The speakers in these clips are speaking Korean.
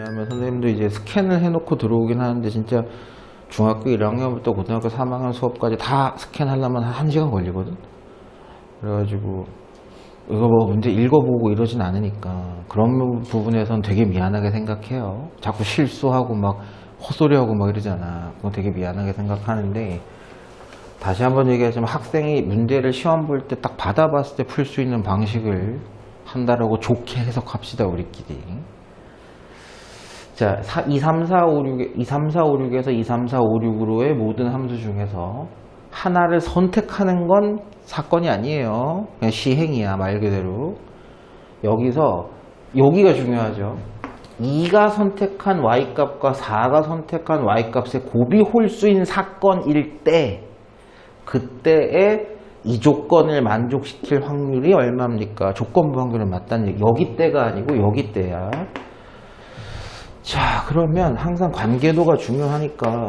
왜냐하면 선생님도 이제 스캔을 해놓고 들어오긴 하는데 진짜 중학교 1학년부터 고등학교 3학년 수업까지 다 스캔하려면 한 1시간 걸리거든. 그래가지고 이거 뭐 문제 읽어보고 이러진 않으니까 그런 부분에선 되게 미안하게 생각해요. 자꾸 실수하고 막 헛소리하고 막 이러잖아. 그건 되게 미안하게 생각하는데 다시 한번 얘기하자면 학생이 문제를 시험 볼 때 딱 받아봤을 때 풀 수 있는 방식을 한다라고 좋게 해석합시다 우리끼리. 자, 4, 2, 3, 4, 5, 6, 2, 3, 4, 5, 6에서 2, 3, 4, 5, 6으로의 모든 함수 중에서 하나를 선택하는 건 사건이 아니에요. 그냥 시행이야, 말 그대로. 여기서, 여기가 중요하죠. 2가 선택한 y값과 4가 선택한 y값의 곱이 홀수인 사건일 때, 그때의 이 조건을 만족시킬 확률이 얼마입니까? 조건부 확률을 맞다는 얘기. 여기 때가 아니고 여기 때야. 자, 그러면 항상 관계도가 중요하니까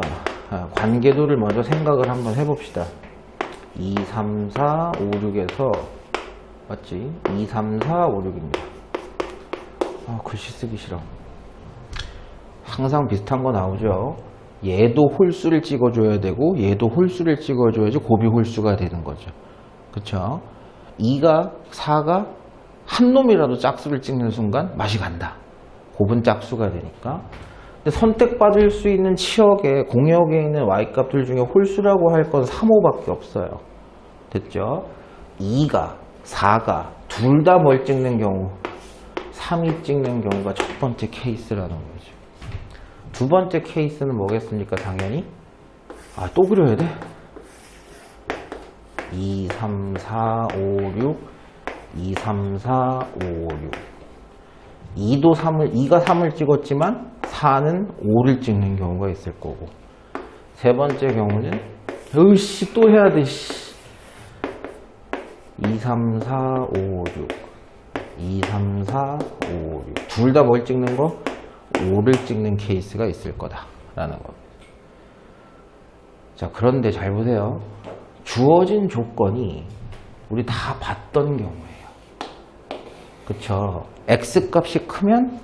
아, 관계도를 먼저 생각을 한번 해봅시다. 2, 3, 4, 5, 6에서 맞지? 2, 3, 4, 5, 6입니다. 아, 글씨 쓰기 싫어. 항상 비슷한 거 나오죠. 얘도 홀수를 찍어줘야 되고 얘도 홀수를 찍어줘야지 곱이 홀수가 되는 거죠. 그쵸? 2가 4가 한 놈이라도 짝수를 찍는 순간 맛이 간다. 곱은 짝수가 되니까. 선택받을 수 있는 치역에 공역에 있는 y값들 중에 홀수라고 할 건 3, 5밖에 없어요. 됐죠? 2가 4가 둘 다 뭘 찍는 경우 3이 찍는 경우가 첫 번째 케이스라는 거죠. 두 번째 케이스는 뭐겠습니까? 당연히 아 또 그려야 돼? 2, 3, 4, 5, 6 2, 3, 4, 5, 6 2도 3을 2가 3을 찍었지만 4는 5를 찍는 경우가 있을 거고 세 번째 경우는 으씨 또 해야 돼 씨. 2, 3, 4, 5, 6 2, 3, 4, 5, 6 둘 다 뭘 찍는 거? 5를 찍는 케이스가 있을 거다 라는 겁니다. 자 그런데 잘 보세요. 주어진 조건이 우리 다 봤던 경우예 요. 그쵸? X값이 크면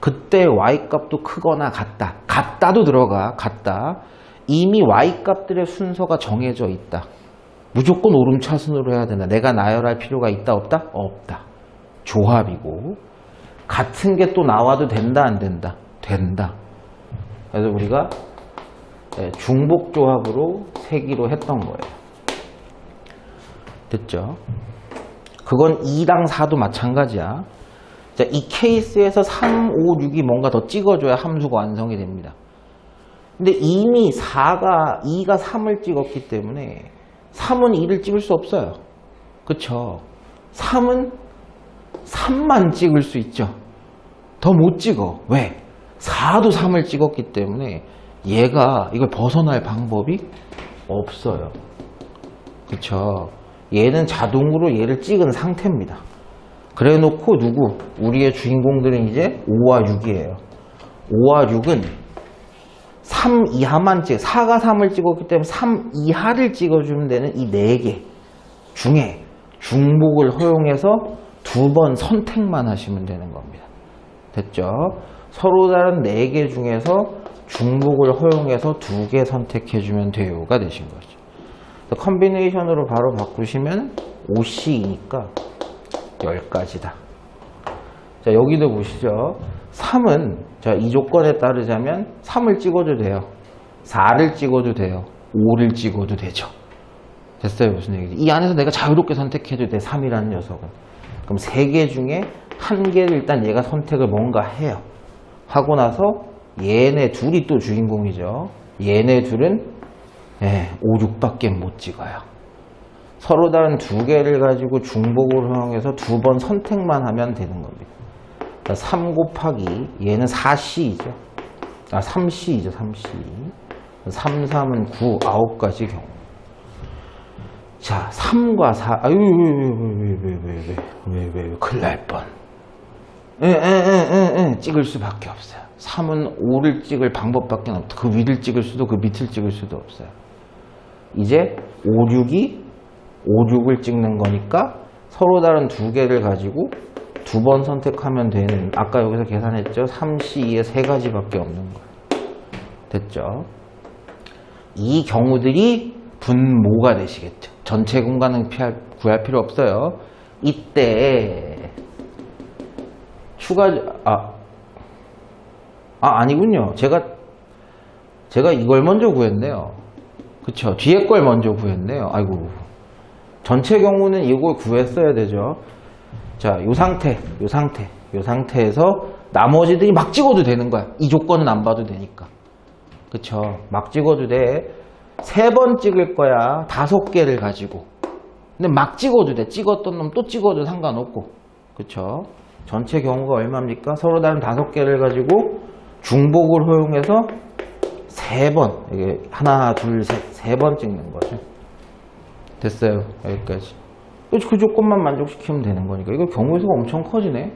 그때 Y값도 크거나 같다. 같다도 들어가. 같다. 이미 Y값들의 순서가 정해져 있다. 무조건 오름차순으로 해야 된다. 내가 나열할 필요가 있다 없다? 없다. 조합이고 같은 게 또 나와도 된다 안 된다? 된다. 그래서 우리가 예, 중복 조합으로 세기로 했던 거예요. 됐죠? 그건 2랑 4도 마찬가지야. 자, 이 케이스에서 3, 5, 6이 뭔가 더 찍어줘야 함수가 완성이 됩니다. 근데 이미 4가, 2가 3을 찍었기 때문에 3은 2를 찍을 수 없어요. 그쵸? 3은 3만 찍을 수 있죠. 더 못 찍어. 왜? 4도 3을 찍었기 때문에 얘가 이걸 벗어날 방법이 없어요. 그쵸? 얘는 자동으로 얘를 찍은 상태입니다. 그래 놓고 누구? 우리의 주인공들은 이제 5와 6이에요. 5와 6은 3 이하만 찍, 4가 3을 찍었기 때문에 3 이하를 찍어주면 되는 이 4개 중에 중복을 허용해서 두 번 선택만 하시면 되는 겁니다. 됐죠? 서로 다른 4개 중에서 중복을 허용해서 두 개 선택해주면 돼요가 되신 거죠. 컨비네이션으로 바로 바꾸시면 5C이니까 10가지다. 자, 여기도 보시죠. 3은, 자, 이 조건에 따르자면 3을 찍어도 돼요. 4를 찍어도 돼요. 5를 찍어도 되죠. 됐어요? 무슨 얘기지? 이 안에서 내가 자유롭게 선택해도 돼. 3이라는 녀석은. 그럼 3개 중에 한 개를 일단 얘가 선택을 뭔가 해요. 하고 나서 얘네 둘이 또 주인공이죠. 얘네 둘은 예, 5, 6밖에 못 찍어요. 서로 다른 두 개를 가지고 중복을 허용해서 두 번 선택만 하면 되는 겁니다. 3 곱하기 얘는 4C이죠. 아, 3C이죠, 3C. 3, 3은 9, 9가지 경우. 자, 3과 4, 아유, 왜, 왜, 왜, 왜, 왜, 왜, 왜, 왜, 왜, 큰일 날 뻔. 에, 에, 에, 에, 에, 찍을 수밖에 없어요. 3은 5를 찍을 방법밖에 없다. 그 위를 찍을 수도 그 밑을 찍을 수도 없어요. 이제 5, 6이 5, 6을 찍는 거니까 서로 다른 두 개를 가지고 두두번 선택하면 되는 아까 여기서 계산했죠? 3C2의 세 가지밖에 없는 거예요 됐죠? 이 경우들이 분모가 되시겠죠. 전체 공간은 피할, 구할 필요 없어요. 이때 추가 아, 아 아니군요. 제가 제가 이걸 먼저 구했네요 그쵸 뒤에 걸 먼저 구했네요 아이고 전체 경우는 이걸 구했어야 되죠 자, 요 상태, 요 상태, 요 상태에서 나머지들이 막 찍어도 되는 거야. 이 조건은 안 봐도 되니까. 그쵸. 막 찍어도 돼. 세 번 찍을 거야. 다섯 개를 가지고. 근데 막 찍어도 돼. 찍었던 놈 또 찍어도 상관없고. 그쵸. 전체 경우가 얼마입니까? 서로 다른 다섯 개를 가지고 중복을 허용해서 세 번. 이게 하나, 둘, 셋, 세 번 찍는 거죠. 됐어요. 여기까지. 그 조건만 만족시키면 되는 거니까. 이거 경우수가 엄청 커지네.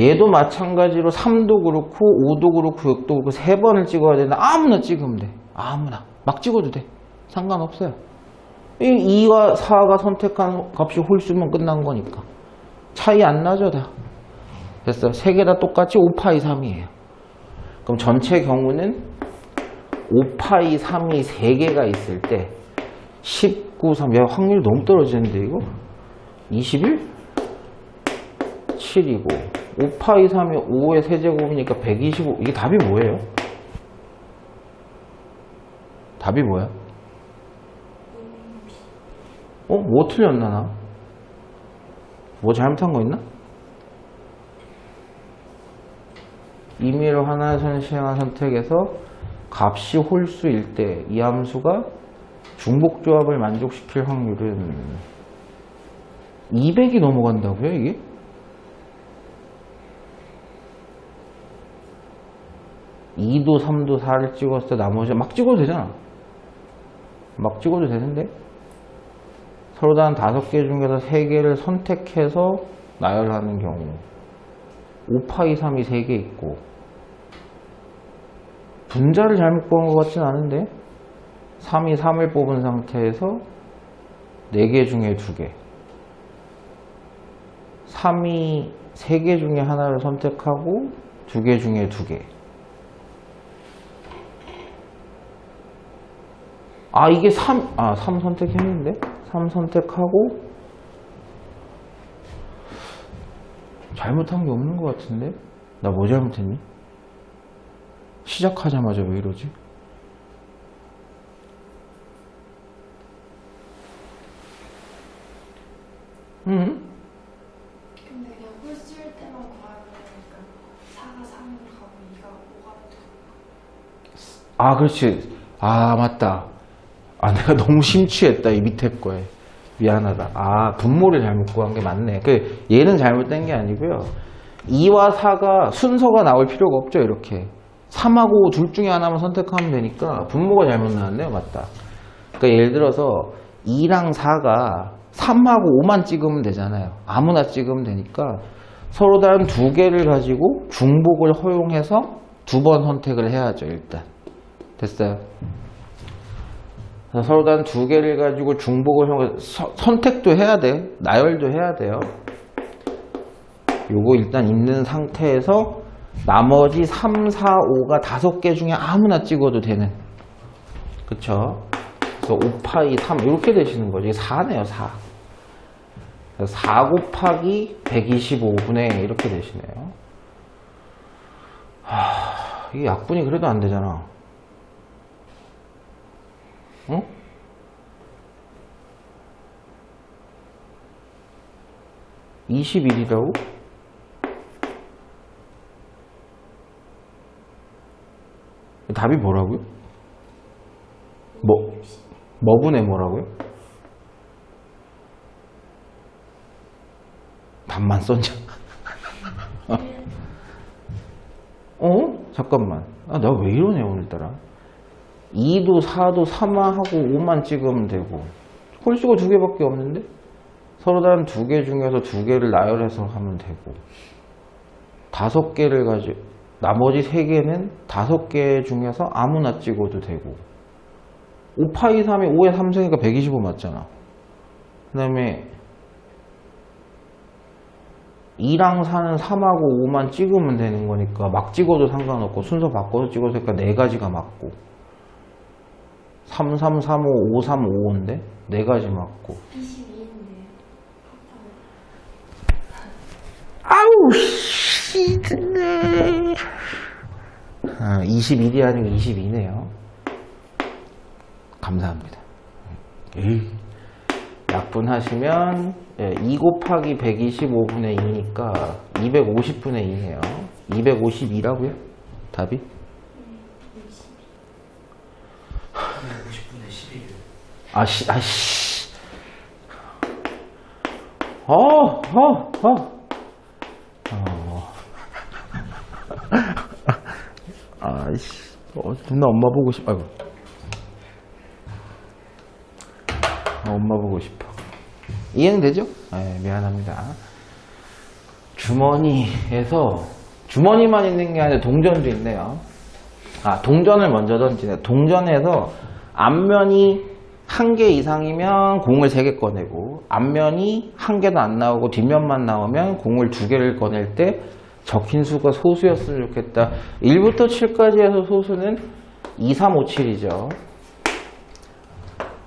얘도 마찬가지로 3도 그렇고 5도 그렇고 6도 그렇고 세 번을 찍어야 되는데 아무나 찍으면 돼. 아무나. 막 찍어도 돼. 상관없어요. 이 2와 4가 선택한 값이 홀수면 끝난 거니까. 차이 안 나죠, 다. 됐어. 세개 다 똑같이 5파이 3이에요. 그럼 전체 경우는 5파이 3이 3개가 있을 때 19, 3. 야, 확률이 너무 떨어지는데, 이거? 21? 7이고. 5파이 3이 5의 세제곱이니까 125. 이게 답이 뭐예요? 답이 뭐야? 어? 뭐 틀렸나, 나? 뭐 잘못한 거 있나? 임의로 하나의 선 시행한 선택에서 값이 홀수일 때 이 함수가 중복 조합을 만족시킬 확률은 200이 넘어간다고요, 이게? 이도삼도사를 찍었을 때 나머지 막 찍어도 되잖아. 막 찍어도 되는데 서로 다른 다섯 개 중에서 세 개를 선택해서 나열하는 경우 5파이 3이 세개 있고 분자를 잘못 구한 것 같진 않은데 3이 3을 뽑은 상태에서 4개 중에 2개. 3이 3개 중에 하나를 선택하고 2개 중에 2개. 아 이게 3, 아3 선택했는데? 3 선택하고 잘못한 게 없는 것 같은데 나 뭐 잘못했니? 시작하자마자 왜 이러지? 응? 근데 그냥 홀수일 때만 구하면 되니까 4가 3으로 가고 2가 5가 돼. 아, 그렇지. 아, 맞다. 아, 내가 너무 심취했다, 이 밑에 거에. 미안하다. 아, 분모를 잘못 구한 게 맞네. 그, 얘는 잘못된 게 아니고요. 2와 4가 순서가 나올 필요가 없죠, 이렇게. 3하고 5둘 중에 하나만 선택하면 되니까 분모가 잘못 나왔네요, 맞다. 그러니까 예를 들어서 2랑 4가 3하고 5만 찍으면 되잖아요. 아무나 찍으면 되니까 서로 다른 두 개를 가지고 중복을 허용해서 두 번 선택을 해야죠, 일단. 됐어요. 다른 두 개를 가지고 중복을 형 선택도 해야 돼. 나열도 해야 돼요. 요거 일단 있는 상태에서 나머지 3, 4, 5가 다섯 개 중에 아무나 찍어도 되는. 그쵸? 그래서 5파이 3 이렇게 되시는. 이게 4네요, 4. 그래서 4 곱하기 125분의 이렇게 되시네요. 하, 이게 약분이 그래도 안 되잖아. 어? (21이라고) 답이 뭐라고요? 뭐, 뭐분의 뭐라고요? 답만 썼냐? 어? 잠깐만. 아, 나 왜 이러네, 오늘따라. 2도, 4도, 3하고 5만 찍으면 되고. 홀수가 두 개밖에 없는데? 서로 다른 두 개 중에서 두 개를 나열해서 하면 되고. 다섯 개를 가지고, 나머지 세 개는 다섯 개 중에서 아무나 찍어도 되고. 5파이 3이 5에 3승이니까 125 맞잖아. 그 다음에 2랑 4는 3하고 5만 찍으면 되는 거니까 막 찍어도 상관없고 순서 바꿔서 찍어도 되니까 네 가지가 맞고 3, 3, 3, 5, 5, 3, 5인데 네 가지 맞고 22인데요. 아우 씨 아, 21이 아니고 22네요 감사합니다 에이. 약분하시면 2 곱하기 125분의 2니까 250분의 2네요 252라고요? 답이? 50분의 11. 아씨 아 씨 어, 어, 어. 어. 아이씨, 어, 존나 엄마 보고 싶, 아이고. 아, 엄마 보고 싶어. 이해는 되죠? 네, 미안합니다. 주머니에서, 주머니만 있는 게 아니라 동전도 있네요. 아, 동전을 먼저 던지네. 동전에서 앞면이 한 개 이상이면 공을 세 개 꺼내고, 앞면이 한 개도 안 나오고 뒷면만 나오면 공을 두 개를 꺼낼 때 적힌 수가 소수였으면 좋겠다. 1부터 7까지 해서 소수는 2, 3, 5, 7이죠.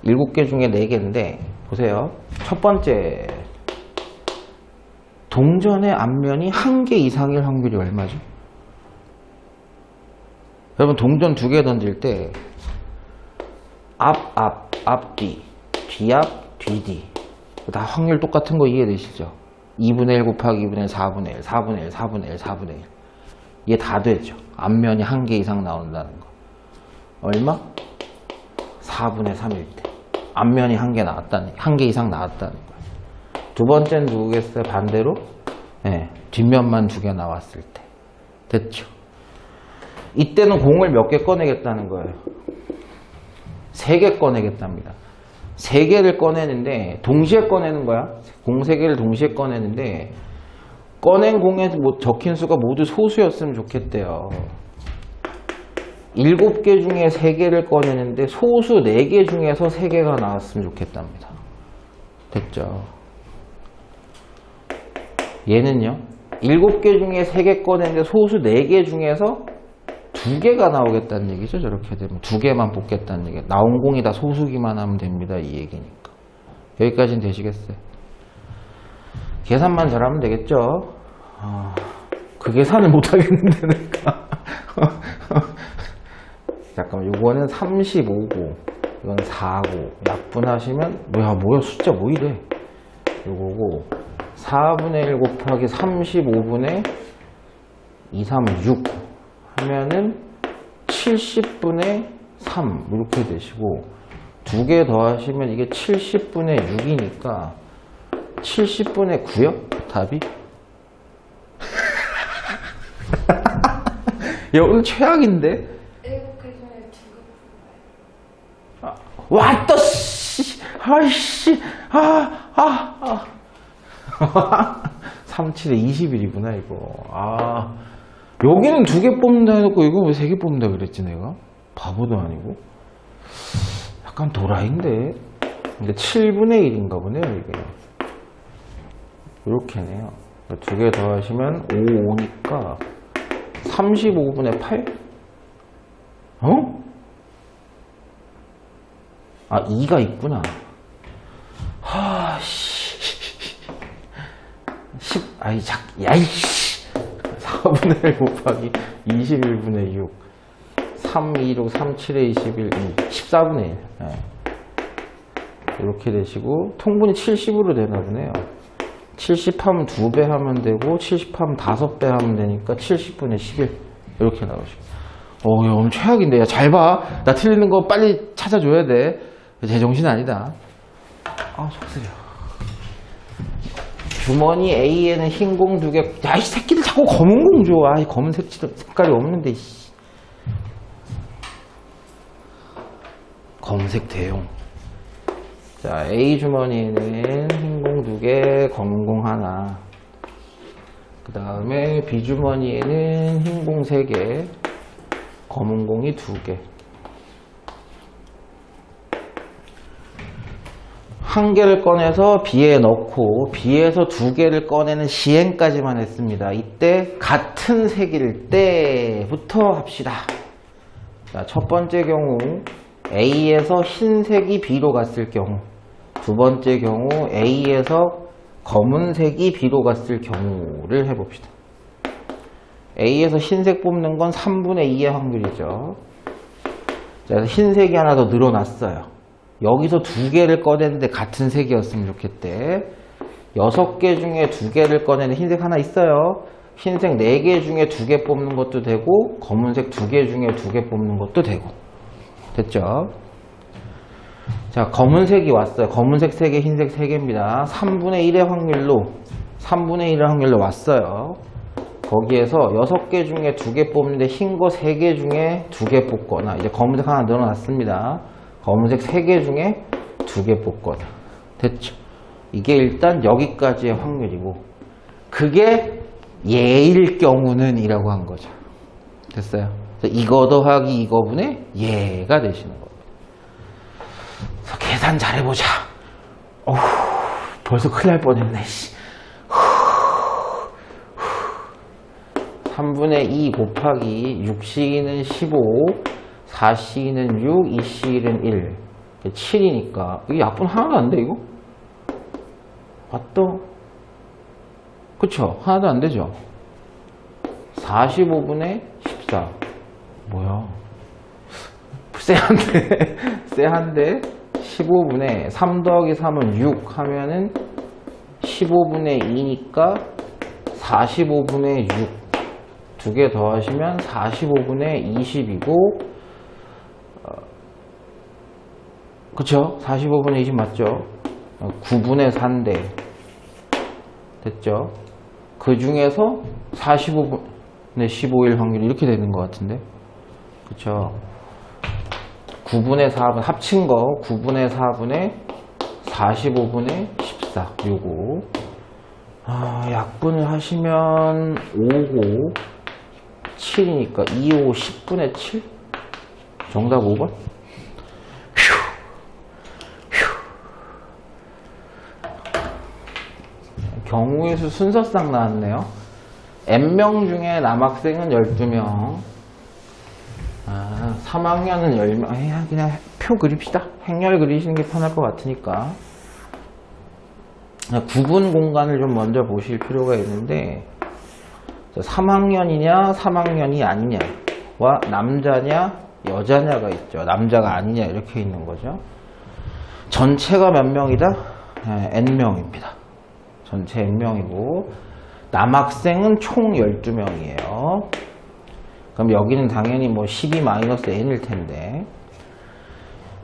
7개 중에 4개인데, 보세요. 첫 번째. 동전의 앞면이 한 개 이상일 확률이 얼마죠? 여러분, 동전 두 개 던질 때, 앞, 앞, 앞뒤, 뒤앞, 뒤뒤. 다 확률 똑같은 거 이해되시죠? 2분의 1 곱하기 2분의 1, 4분의 1, 4분의 1, 4분의 1, 4분의 1. 이게 다 되죠. 앞면이 한 개 이상 나온다는 거. 얼마? 4분의 3일 때. 앞면이 한 개 나왔다는, 한 개 이상 나왔다는 거예요. 두 번째는 누구겠어요? 반대로? 예, 뒷면만 두 개 나왔을 때. 됐죠? 이때는 공을 몇 개 꺼내겠다는 거예요. 세개 꺼내겠답니다. 세 개를 꺼내는데 동시에 꺼내는 거야. 공세 개를 동시에 꺼내는데 꺼낸 공에 뭐 적힌 수가 모두 소수였으면 좋겠대요. 일곱 개 중에 세 개를 꺼내는데 소수 네개 중에서 세 개가 나왔으면 좋겠답니다. 됐죠? 얘는요. 일곱 개 중에 세개 꺼내는데 소수 네개 중에서 두 개가 나오겠다는 얘기죠. 저렇게 되면 두 개만 뽑겠다는 얘기. 나온 공이 다 소수기만 하면 됩니다. 이 얘기니까. 여기까지는 되시겠어요? 계산만 잘하면 되겠죠? 아, 그 계산을 못 하겠는데 내가. 잠깐만, 요거는 35고, 이건 4고, 약분하시면 뭐야, 뭐야, 숫자 뭐 이래? 요거고 4분의 1 곱하기 35분의 2, 3, 6 하면은 70분의 3 이렇게 되시고 두 개 더하시면 이게 70분의 6이니까 70분의 9요? 답이? 야 오늘 최악인데? 7개 중에 두개 뽑아요. 왔다 씨 아이씨 아아 아. 37에 20일이구나 이거 아 여기는 두 개 뽑는다 해놓고 이거 왜 세 개 뽑는다 그랬지 내가 바보도 아니고 약간 도라인데 근데 7분의 1인가 보네요 이게 이렇게네요 두 개 더하시면 5, 5니까 35분의 8? 어? 아, 2가 있구나. 하, 씨. 10, 아이, 작, 야이씨. 4분의 1 곱하기 21분의 6. 3, 2, 6, 3, 7에 21, 2. 14분의 1. 이렇게 되시고, 통분이 70으로 되나 보네요. 70 하면 2배 하면 되고, 70 하면 5배 하면 되니까 70분의 11. 이렇게 나오시고. 어, 야, 오늘 최악인데. 야, 잘 봐. 나 틀리는 거 빨리 찾아줘야 돼. 제정신 아니다. 아, 속쓰려. 주머니 A에는 흰 공 두 개. 야, 이 새끼들 자꾸 검은 공 줘. 아, 이 검은 색칠, 색깔이 없는데, 씨. 검색 대용. 자, A 주머니에는 흰 공 두 개, 검은 공 하나. 그 다음에 B 주머니에는 흰 공 세 개, 검은 공이 두 개. 한 개를 꺼내서 B에 넣고 B에서 두 개를 꺼내는 시행까지만 했습니다. 이때 같은 색일 때부터 합시다. 자, 첫 번째 경우 A에서 흰색이 B로 갔을 경우 두 번째 경우 A에서 검은색이 B로 갔을 경우를 해봅시다. A에서 흰색 뽑는 건 3분의 2의 확률이죠. 자, 흰색이 하나 더 늘어났어요. 여기서 두 개를 꺼냈는데 같은 색이었으면 좋겠대. 여섯 개 중에 두 개를 꺼내는 흰색 하나 있어요. 흰색 네 개 중에 두 개 뽑는 것도 되고, 검은색 두 개 중에 두 개 뽑는 것도 되고. 됐죠? 자, 검은색이 왔어요. 검은색 3개, 흰색 3개입니다. 3분의 1의 확률로, 3분의 1의 확률로 왔어요. 거기에서 6개 중에 2개 뽑는데 흰거 3개 중에 2개 뽑거나, 이제 검은색 하나 늘어났습니다. 검은색 3개 중에 2개 뽑거나. 됐죠? 이게 일단 여기까지의 확률이고, 그게 예일 경우는 이라고 한 거죠. 됐어요? 이거 더하기 이거분의 예가 되시는 겁니다. 그래서 계산 잘해보자. 어후, 벌써 큰일 날 뻔했네. 씨. 3분의 2 곱하기 6C는 15, 4C는 6, 2C는 1. 7이니까. 이게 약분 하나도 안 돼, 이거? 맞다. 그쵸? 하나도 안 되죠? 45분의 14. 뭐야? 쎄한데, 쎄한데, 15분의 3 더하기 3은 6 하면은 15분의 2니까 45분의 6. 두 개 더하시면 45분의 20이고, 어, 그쵸? 45분의 20 맞죠? 9분의 4인데, 됐죠? 그 중에서 45분의 15일 확률이 이렇게 되는 것 같은데? 그쵸? 9분의 4분, 합친 거 9분의 4분의 45분의 14, 요거. 아, 약분을 하시면 5고 7이니까 2, 5, 10분의 7? 정답 5번? 휴, 휴. 경우의 수 순서상 나왔네요. N명 중에 남학생은 12명, 아, 3학년은 10명. 에이, 그냥 표 그립시다. 행렬 그리시는 게 편할 것 같으니까. 그냥 구분 공간을 좀 먼저 보실 필요가 있는데, 3학년이냐, 3학년이 아니냐와 남자냐, 여자냐가 있죠. 남자가 아니냐, 이렇게 있는 거죠. 전체가 몇 명이다? 네, N명입니다. 전체 N명이고, 남학생은 총 12명이에요. 그럼 여기는 당연히 뭐 12-n일 텐데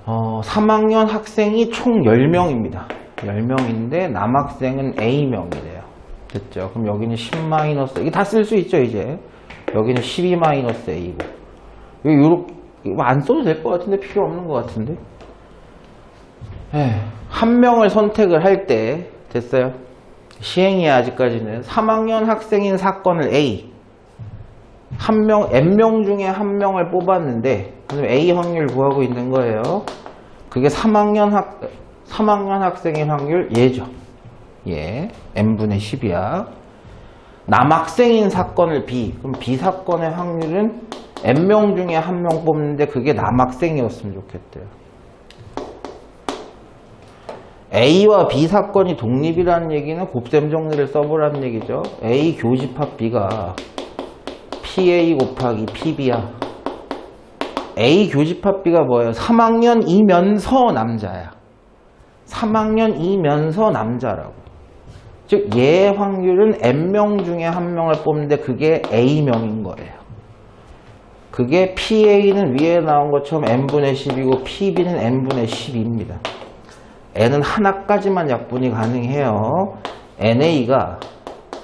어, 3학년 학생이 총 10명입니다. 10명인데 남학생은 A명이래요. 됐죠? 그럼 여기는 10 이게 다 쓸 수 있죠, 이제. 여기는 12 A고. 이거 안 써도 될 것 같은데 필요 없는 것 같은데. 에이, 한 명을 선택을 할 때 됐어요. 시행이야 아직까지는 3학년 학생인 사건을 A 한 명, N명 중에 한 명을 뽑았는데, 그럼 A 확률 구하고 있는 거예요. 그게 3학년 학, 3학년 학생의 확률 얘죠. 예. N분의 10이야. 남학생인 사건을 B. 그럼 B 사건의 확률은 N명 중에 한 명 뽑는데 그게 남학생이었으면 좋겠대요. A와 B 사건이 독립이라는 얘기는 곱셈 정리를 써보라는 얘기죠. A 교집합 B가 PA 곱하기 PB야. A 교집합 B가 뭐예요? 3학년이면서 남자야. 3학년이면서 남자라고. 즉, 얘 확률은 N명 중에 한 명을 뽑는데 그게 A명인 거예요. 그게 PA는 위에 나온 것처럼 N분의 10이고 PB는 N분의 10입니다. N은 하나까지만 약분이 가능해요. NA가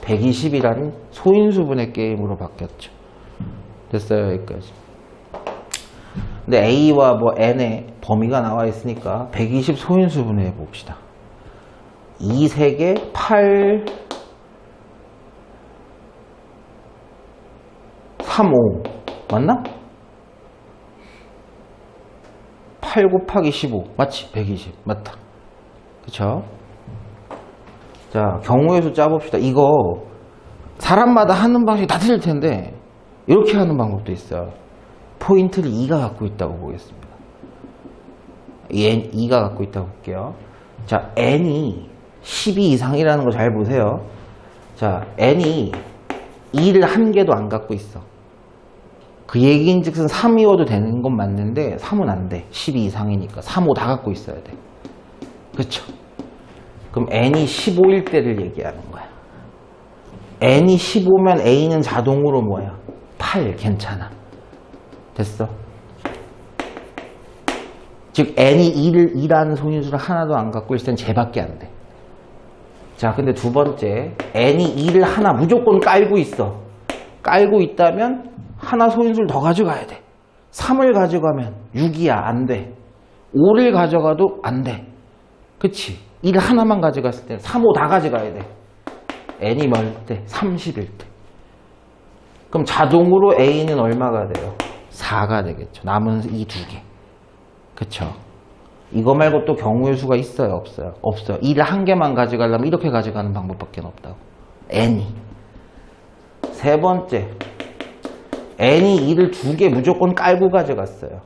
120이라는 소인수분의 게임으로 바뀌었죠. 됐어요, 여기까지. 근데 A와 뭐 N의 범위가 나와 있으니까 120 소인수분해 해봅시다. 2, 3개, 8, 3, 5. 맞나? 8 곱하기 15. 맞지? 120. 맞다. 그쵸? 자, 경우의 수 짜봅시다. 이거 사람마다 하는 방식이 다 틀릴 텐데 이렇게 하는 방법도 있어요. 포인트를 2가 갖고 있다고 보겠습니다. 얘 2가 갖고 있다고 볼게요. 자, n이 12 이상이라는 거 잘 보세요. 자, n이 2를 한 개도 안 갖고 있어. 그 얘기인 즉슨 3이어도 되는 건 맞는데 3은 안 돼. 12 이상이니까. 3, 5 다 갖고 있어야 돼. 그쵸? 그럼 n이 15일 때를 얘기하는 거야. n이 15면 a는 자동으로 뭐야? 8 괜찮아. 됐어? 즉 n이 2를 2라는 소인수를 하나도 안 갖고 있을 땐 쟤밖에 안 돼. 자, 근데 두 번째 n이 2를 하나 무조건 깔고 있어. 깔고 있다면 하나 소인수를 더 가져가야 돼. 3을 가져가면 6이야. 안 돼. 5를 가져가도 안 돼. 그치? 1 하나만 가져갔을 때 3, 5 다 가져가야 돼. n이 뭘 때? 30일 때. 그럼 자동으로 a는 얼마가 돼요? 4가 되겠죠. 남은 이 두 개. 그쵸? 이거 말고 또 경우의 수가 있어요? 없어요? 없어요. 1을 한 개만 가져가려면 이렇게 가져가는 방법밖에 없다고. n이. 세 번째. n이 2를 두 개 무조건 깔고 가져갔어요.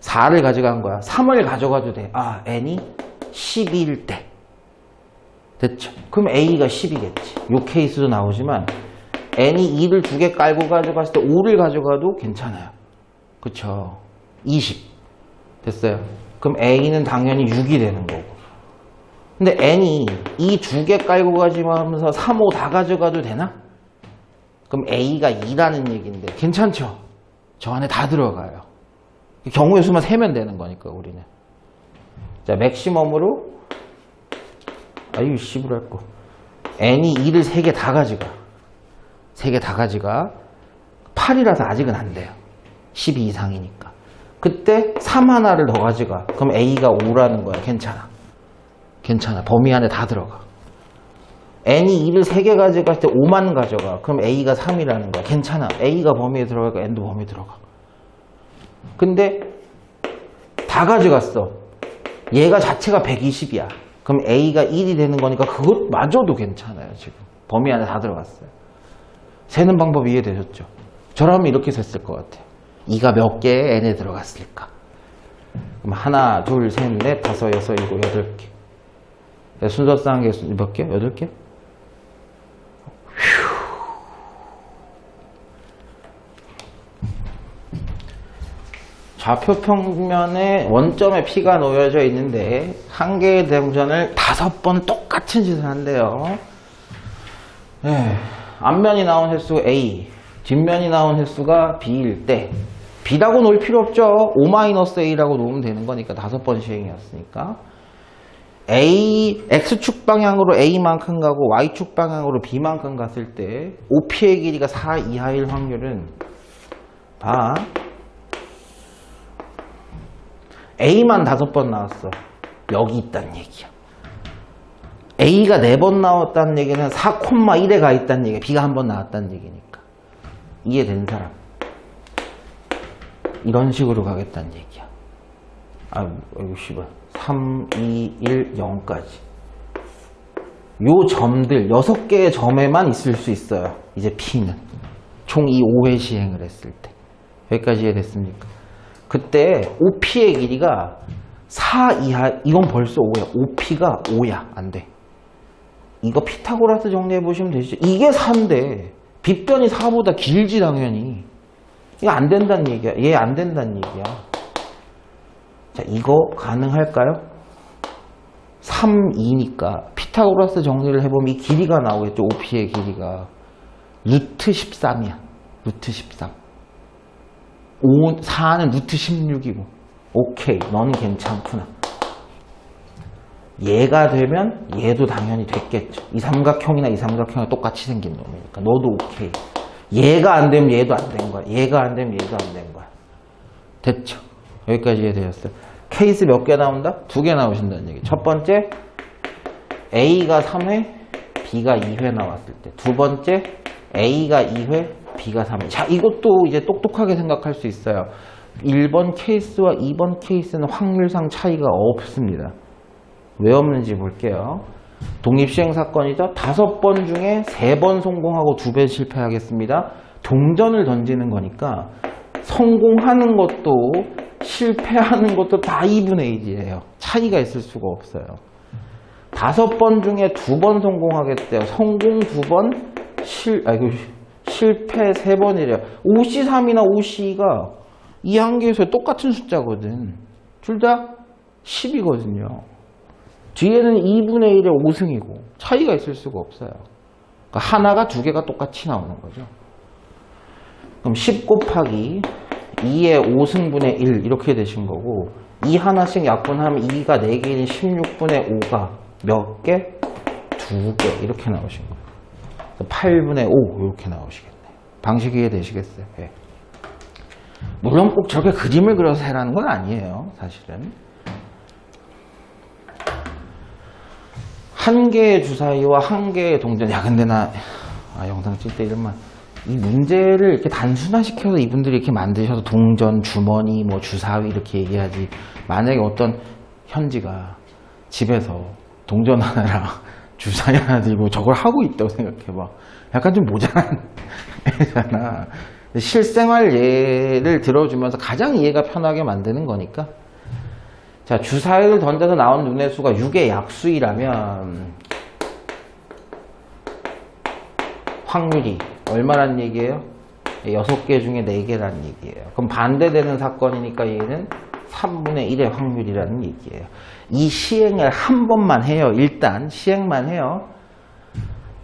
4를 가져간 거야. 3을 가져가도 돼. 아, n이 12일 때. 됐죠? 그럼 a가 10이겠지. 요 케이스도 나오지만 n이 2를 두 개 깔고 가져갔을 때 5를 가져가도 괜찮아요. 그쵸? 20. 됐어요? 그럼 a는 당연히 6이 되는 거고. 근데 n이 이 두 개 깔고 가지면서 3, 5 다 가져가도 되나? 그럼 a가 2라는 얘기인데 괜찮죠? 저 안에 다 들어가요. 경우의 수만 세면 되는 거니까 우리는. 자, 맥시멈으로 아유 씨부랄 거. n이 2를 3개 다 가져가. 3개 다 가져가. 8이라서 아직은 안 돼요. 12 이상이니까. 그때 3 하나를 더 가져가. 그럼 a가 5라는 거야. 괜찮아. 괜찮아. 범위 안에 다 들어가. n이 2를 3개 가져갈 때 5만 가져가. 그럼 a가 3이라는 거야. 괜찮아. a가 범위에 들어가니까 n도 범위에 들어가. 근데 다 가져갔어. 얘가 자체가 120이야. 그럼 a가 1이 되는 거니까 그것마저도 괜찮아요. 지금 범위 안에 다 들어갔어요. 세는 방법 이해되셨죠? 저라면 이렇게 셌을 것 같아요. 2가 몇 개의 n에 들어갔을까? 그럼 하나, 둘, 셋, 넷, 다섯, 여섯, 일곱, 여덟 개. 네, 순서상 몇 개? 여덟 개? 좌표 평면에 원점에 P가 놓여져 있는데 한 개의 대문전을 다섯 번 똑같은 짓을 한대요. 네, 앞면이 나온 횟수 A, 뒷면이 나온 횟수가 B일 때 B라고 놓을 필요 없죠. 5-A라고 놓으면 되는 거니까 다섯 번 시행이었으니까 A, X축 방향으로 A만큼 가고 Y축 방향으로 B만큼 갔을 때 OP의 길이가 4 이하일 확률은 봐. A만 다섯 번 나왔어. 여기 있다는 얘기야. A가 네 번 나왔다는 얘기는 4,1에 가 있다는 얘기야. B가 한 번 나왔다는 얘기니까. 이해된 사람. 이런 식으로 가겠다는 얘기야. 아, 이거 씨발. 3, 2, 1, 0까지. 요 점들, 6개의 점에만 있을 수 있어요. 이제 P는. 총 이 5회 시행을 했을 때. 여기까지 이해됐습니까? 그때 OP의 길이가 4 이하, 이건 벌써 5야. OP가 5야. 안 돼. 이거 피타고라스 정리해 보시면 되시죠. 이게 4인데, 빗변이 4보다 길지, 당연히. 이거 안 된다는 얘기야. 얘 안 된다는 얘기야. 자, 이거 가능할까요? 3, 2니까 피타고라스 정리를 해보면 이 길이가 나오겠죠. OP의 길이가. 루트 13이야. 루트 13. 5, 4는 루트 16이고. 오케이. 너는 괜찮구나. 얘가 되면 얘도 당연히 됐겠죠. 이 삼각형이나 이 삼각형이 똑같이 생긴 놈이니까. 너도 오케이. 얘가 안 되면 얘도 안 된 거야. 얘가 안 되면 얘도 안 된 거야. 됐죠? 여기까지 이해되셨어요? 케이스 몇 개 나온다? 두 개 나오신다는 얘기. 첫 번째, A가 3회, B가 2회 나왔을 때. 두 번째, A가 2회, B가 3회. 자, 이것도 이제 똑똑하게 생각할 수 있어요. 1번 케이스와 2번 케이스는 확률상 차이가 없습니다. 왜 없는지 볼게요. 독립시행 사건이죠. 다섯 번 중에 세 번 성공하고 두번 실패하겠습니다. 동전을 던지는 거니까 성공하는 것도 실패하는 것도 다 2분의 1이에요. 차이가 있을 수가 없어요. 다섯 번 중에 두 번 성공하겠대요. 성공 두 번, 실, 아이고, 실패 세 번이래요. 5C3이나 5C가 이 한계에서 똑같은 숫자거든. 둘 다 10이거든요. 뒤에는 2분의 1의 5승이고 차이가 있을 수가 없어요. 그러니까 하나가 두 개가 똑같이 나오는 거죠. 그럼 10 곱하기 2의 5승분의 1 이렇게 되신 거고 이 하나씩 약분하면 2가 4개인 16분의 5가 몇 개? 두 개 이렇게 나오신 거예요. 8분의 5 이렇게 나오시겠네. 방식 이해되시겠어요? 예. 물론 꼭 저렇게 그림을 그려서 해라는 건 아니에요. 사실은. 한 개의 주사위와 한 개의 동전. 야, 근데 나, 아, 영상 찍을 때 이런만. 이 문제를 이렇게 단순화시켜서 이분들이 이렇게 만드셔서 동전, 주머니, 뭐 주사위 이렇게 얘기하지. 만약에 어떤 현지가 집에서 동전 하나랑 하나 들고 저걸 하고 있다고 생각해봐. 약간 좀 모자란 애잖아. 실생활 예를 들어주면서 가장 이해가 편하게 만드는 거니까. 자, 주사위를 던져서 나온 눈의 수가 6의 약수이라면 확률이 얼마란 얘기예요? 6개 중에 4개란 얘기예요. 그럼 반대되는 사건이니까 얘는 3분의 1의 확률이라는 얘기예요. 이 시행을 한 번만 해요. 일단 시행만 해요.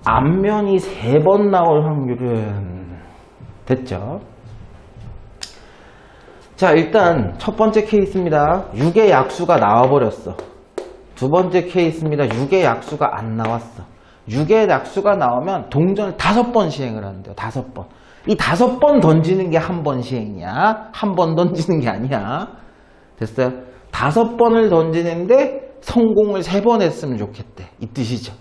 앞면이 3번 나올 확률은 됐죠? 자, 일단 첫 번째 케이스입니다. 6의 약수가 나와버렸어. 두 번째 케이스입니다. 6의 약수가 안 나왔어. 6의 약수가 나오면 동전을 다섯 번 시행을 하는데요. 다섯 번. 이 다섯 번 던지는 게 한 번 시행이야. 한 번 던지는 게 아니야. 됐어요? 다섯 번을 던지는데 성공을 세 번 했으면 좋겠대. 이 뜻이죠.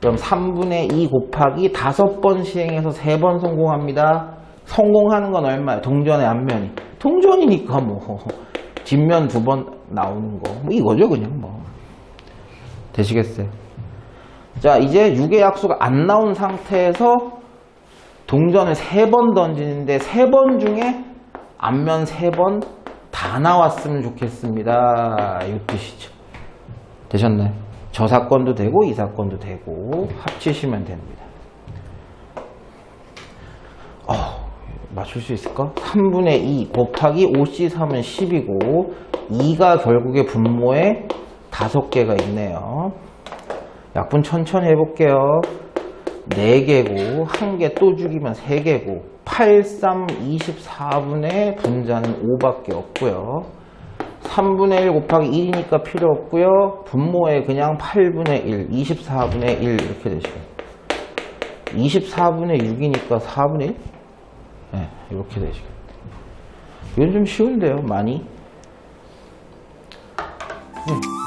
그럼 3분의 2 곱하기 다섯 번 시행해서 세 번 성공합니다. 성공하는 건 얼마예요? 동전의 앞면이. 동전이니까 뭐 뒷면 두 번 나오는 거. 뭐 이거죠 그냥 뭐. 되시겠어요? 자 이제 6의 약수가 안 나온 상태에서 동전을 세 번 던지는데 세 번 중에 앞면 세번 다 나왔으면 좋겠습니다. 이 뜻이죠. 되셨나요? 저 사건도 되고 이 사건도 되고 합치시면 됩니다. 어, 맞출 수 있을까? 3분의 2 곱하기 5C3은 10이고 2가 결국에 분모에 5개가 있네요. 약분 천천히 해볼게요. 4개고 1개 또 죽이면 3개고 8, 3, 24분의 분자는 5밖에 없고요. 3분의 1 곱하기 1이니까 필요 없고요. 분모에 그냥 8분의 1, 24분의 1 이렇게 되시고 24분의 6이니까 4분의 1? 네, 이렇게 되시고 이건 좀 쉬운데요, 많이. 네.